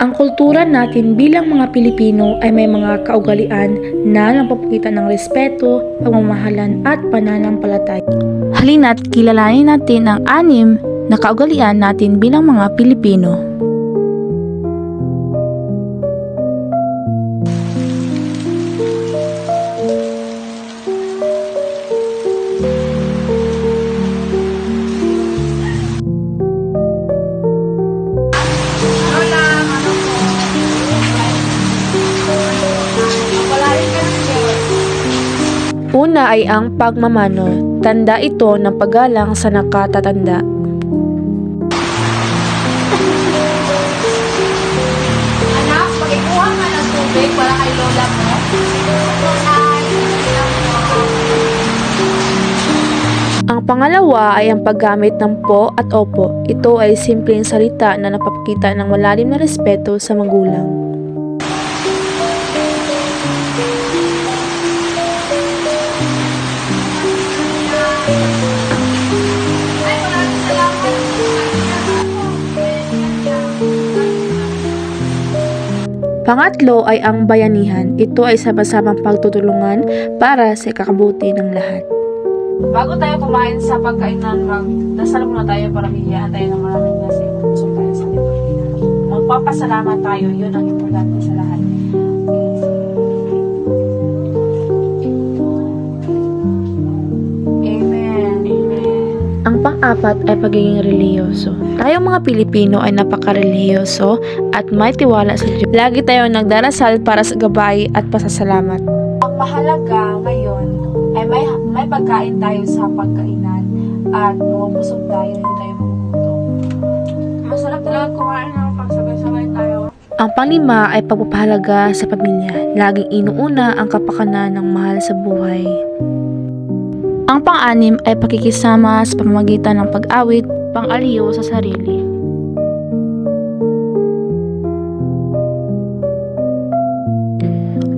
Ang kultura natin bilang mga Pilipino ay may mga kaugalian na napapakita ng respeto, pagmamahalan at pananampalataya. Halina't kilalanin natin ang anim na kaugalian natin bilang mga Pilipino. Una ay ang pagmamano. Tanda ito ng paggalang sa nakatatanda. Anak, pakikuha ka ng tubig para kay lola mo. Ang pangalawa ay ang paggamit ng po at opo. Ito ay simpleng salita na napapakita ng malalim na respeto sa magulang. Pangatlo ay ang bayanihan. Ito ay sama-samang pagtutulungan para sa kakabuti ng lahat. Bago tayo kumain sa pagkainan, magdasal muna tayo para bigyan tayo ng maraming blessing puso tayo sa. Magpapasalamat tayo, yun ang importante pang-apat ay pagiging reliyoso. Tayong mga Pilipino ay napaka-reliyoso at may tiwala sa Diyos. Lagi tayong nagdarasal para sa gabay at pasasalamat. Ang mahalaga ngayon ay may, may pagkain tayo sa pagkainan at bumubusog tayo, hindi tayo magugutom. Masarap talaga kumain ng pagsabay-sabay tayo. Ang panglima ay pagpapahalaga sa pamilya. Laging inuuna ang kapakanan ng mahal sa buhay. Ang pang-anim ay pakikisama sa pamamagitan ng pag-awit, pang-aliyo sa sarili.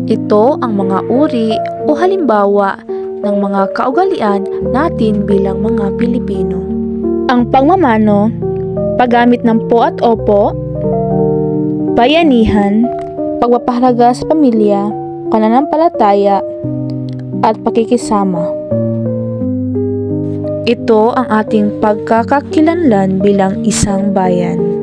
Ito ang mga uri o halimbawa ng mga kaugalian natin bilang mga Pilipino. Ang pagmamano, paggamit ng po at opo, bayanihan, pagpapahalaga sa pamilya, pananampalataya, at pakikisama. Ito ang ating pagkakakilanlan bilang isang bayan.